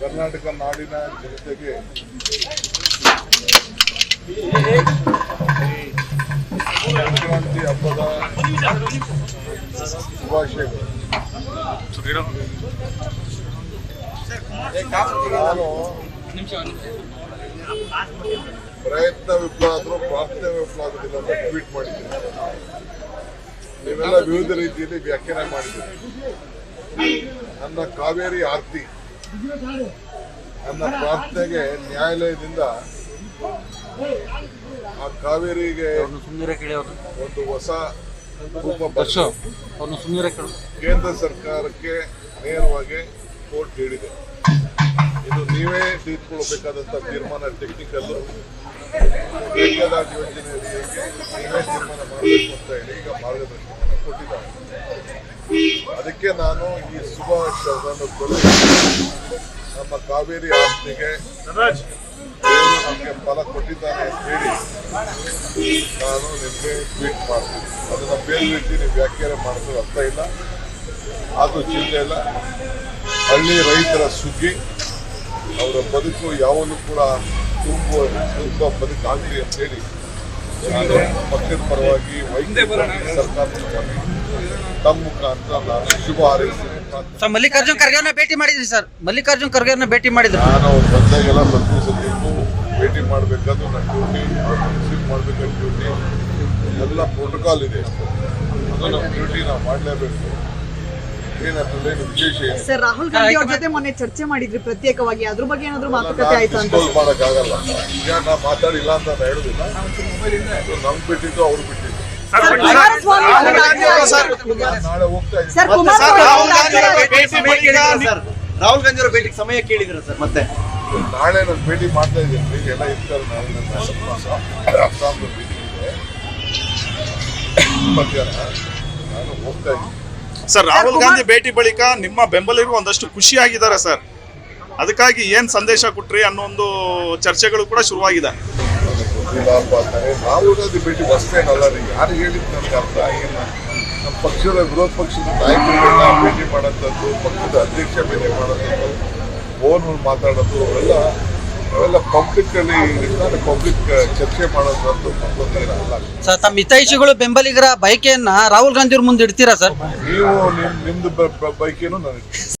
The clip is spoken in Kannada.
ಕರ್ನಾಟಕ ನಾಡಿನ ಜನತೆಗೆ ಸಂಕ್ರಾಂತಿ ಹಬ್ಬದ ಶುಭಾಶಯಗಳು. ಪ್ರಯತ್ನ ವಿಫಲ ಆದರೂ ಪ್ರಾರ್ಥನೆ ವಿಫಲ ಅಂತ ಟ್ವೀಟ್ ಮಾಡಿದ್ದೀನಿ. ನೀವೆಲ್ಲ ವಿವಿಧ ರೀತಿಯಲ್ಲಿ ವ್ಯಾಖ್ಯಾನ ಮಾಡಿದ್ದೀರಿ. ನನ್ನ ಕಾವೇರಿ ಆರ್ತಿ ನನ್ನ ಪ್ರಾರ್ಥನೆಗೆ ನ್ಯಾಯಾಲಯದಿಂದ ಆ ಕಾವೇರಿಗೆ ಸುಮ್ಮನೆ ಒಂದು ಹೊಸ ರೂಪ ಸುಮ್ಮನೆ ಕೇಂದ್ರ ಸರ್ಕಾರಕ್ಕೆ ನೇರವಾಗಿ ಕೋರ್ಟ್ ಹೇಳಿದೆ. ಇದು ನೀವೇ ತೆಗೆದುಕೊಳ್ಬೇಕಾದಂತ ತೀರ್ಮಾನ ಟೆಕ್ನಿಕಲ್ ಯೋಜನೆ ನೀವೇ ತೀರ್ಮಾನ ಮಾಡಬೇಕು ಅಂತ ಹೇಳಿ ಈಗ ಮಾರ್ಗದರ್ಶನವನ್ನು ಕೊಟ್ಟಿದ್ದಾರೆ. ಅದಕ್ಕೆ ನಾನು ಈ ಶುಭ ಶಬ್ದ ನಮ್ಮ ಕಾವೇರಿ ಆಸ್ತಿಗೆ ದೇವರು ನಮಗೆ ಫಲ ಕೊಟ್ಟಿದ್ದಾನೆ ಅಂತ ಹೇಳಿ ನಾನು ನಿಮಗೆ ಟ್ವೀಟ್ ಮಾಡ್ತೀನಿ. ಅದನ್ನು ಬೇರೆ ರೀತಿ ನೀವು ವ್ಯಾಖ್ಯಾನ ಮಾಡೋದು ಅರ್ಥ ಇಲ್ಲ. ಅದು ಚಿಂತೆ ಇಲ್ಲ. ಹಳ್ಳಿ ರೈತರ ಸುಗ್ಗಿ ಅವರ ಬದುಕು ಯಾವಾಗಲೂ ಕೂಡ ತುಂಬ ತುಂಬ ಬದುಕಾಗಲಿ ಅಂತ ಹೇಳಿ ನಾನು ಪಕ್ಷದ ಪರವಾಗಿ ವೈದ್ಯ ಸರ್ಕಾರದ ತಮ್ಮ ಮುಖಾಂತರ ನಾನು ಶುಭ ಹಾರೈಸ್ತೀನಿ ಸರ್ ಮಲ್ಲಿಕಾರ್ಜುನ್ ಖರ್ಗೆ ಅವ್ರನ್ನ ಭೇಟಿ ಮಾಡಿದ್ರಿ ಸರ್. ಮಲ್ಲಿಕಾರ್ಜುನ್ ಖರ್ಗೆ ಅವ್ರನ್ನ ಭೇಟಿ ಮಾಡಿದ್ರು. ನಾನು ಅವ್ರು ಬಂದಾಗೆಲ್ಲ ಪ್ರತಿ ಭೇಟಿ ಮಾಡಬೇಕಾದ್ರು ನನ್ನ ಡ್ಯೂಟಿ ರಿಸೀವ್ ಮಾಡಬೇಕಾದ ಡ್ಯೂಟಿ ಎಲ್ಲ ಪ್ರೋಟೋಕಾಲ್ ಇದೆ. ಅದು ನಮ್ಮ ಡ್ಯೂಟಿ ನಾವು ಮಾಡಲೇಬೇಕು. ಸರ್ ರಾಹುಲ್ ಗಾಂಧಿ ಅವ್ರ ಜೊತೆ ಮೊನ್ನೆ ಚರ್ಚೆ ಮಾಡಿದ್ರಿ ಪ್ರತ್ಯೇಕವಾಗಿ. ಅದ್ರ ಬಗ್ಗೆ ಏನಾದ್ರು ಮಾತುಕತೆ ಆಯ್ತು ಅಂತ. ಡಿಸ್ಕೌಸ್ ಮಾಡೋಕ್ಕಾಗಲ್ಲ. ಈಗ ನಾ ಮಾತಾಡಿಲ್ಲ ಅಂತ ನಾನು ಹೇಳುದಿಲ್ಲ. ಅದು ನಮ್ಗೆ ಬಿಟ್ಟಿದ್ದು ಅವ್ರು ಬಿಟ್ಟಿದ್ದು. ರಾಹುಲ್ ಗಾಂಧಿ ಅವರ ಭೇಟಿ ಭೇಟಿಗೆ ಸಮಯ ಕೇಳಿದ್ರ ಸರ್ ಮತ್ತೆ. ನಾಳೆ ನಾನು ಭೇಟಿ ಮಾಡ್ತಾ ಇದ್ದೀನಿ. ಈಗ ಎಲ್ಲ ಇರ್ತಾರೆ ನಾಳೆ ನನ್ನ ಮೀಟಿಂಗ್ ಇದೆ. ಮಧ್ಯಾಹ್ನ ನಾನು ಹೋಗ್ತಾ ಇದ್ದೀನಿ. ಸರ್ ರಾಹುಲ್ ಗಾಂಧಿ ಭೇಟಿ ಬಳಿಕ ನಿಮ್ಮ ಬೆಂಬಲಿಗರು ಒಂದಷ್ಟು ಖುಷಿಯಾಗಿದ್ದಾರೆ ಸರ್. ಅದಕ್ಕಾಗಿ ಏನ್ ಸಂದೇಶ ಕೊಟ್ರಿ ಅನ್ನೋ ಒಂದು ಚರ್ಚೆಗಳು ಕೂಡ ಶುರುವಾಗಿದೆ. ರಾಹುಲ್ ಗಾಂಧಿ ಭೇಟಿ ರೀ ಯಾರು ನನಗೆ ಅರ್ಥ ಆಗಿಲ್ಲ. ನಮ್ಮ ಪಕ್ಷದ ವಿರೋಧ ಪಕ್ಷದ ನಾಯಕರುಗಳನ್ನ ಭೇಟಿ ಮಾಡೋಂಥದ್ದು ಪಕ್ಷದ ಅಧ್ಯಕ್ಷ ಭೇಟಿ ಮಾಡೋಂಥದ್ದು ಫೋನ್ ಮಾತಾಡೋದು ಅವೆಲ್ಲ ಅವೆಲ್ಲ ಪಬ್ಲಿಕ್ ಅಲ್ಲಿ ಪಬ್ಲಿಕ್ ಚರ್ಚೆ ಮಾಡೋದಂತೂ ಸರ್ ತಮ್ಮ ಹಿತೈಷಿಗಳು ಬೆಂಬಲಿಗರ ಬೈಕೆಯನ್ನ ರಾಹುಲ್ ಗಾಂಧಿ ಅವ್ರ ಮುಂದೆ ಇಡ್ತೀರಾ ಸರ್? ನೀವು ನಿಮ್ ನಿಮ್ದು ಬೈಕೇನು ನನಗೆ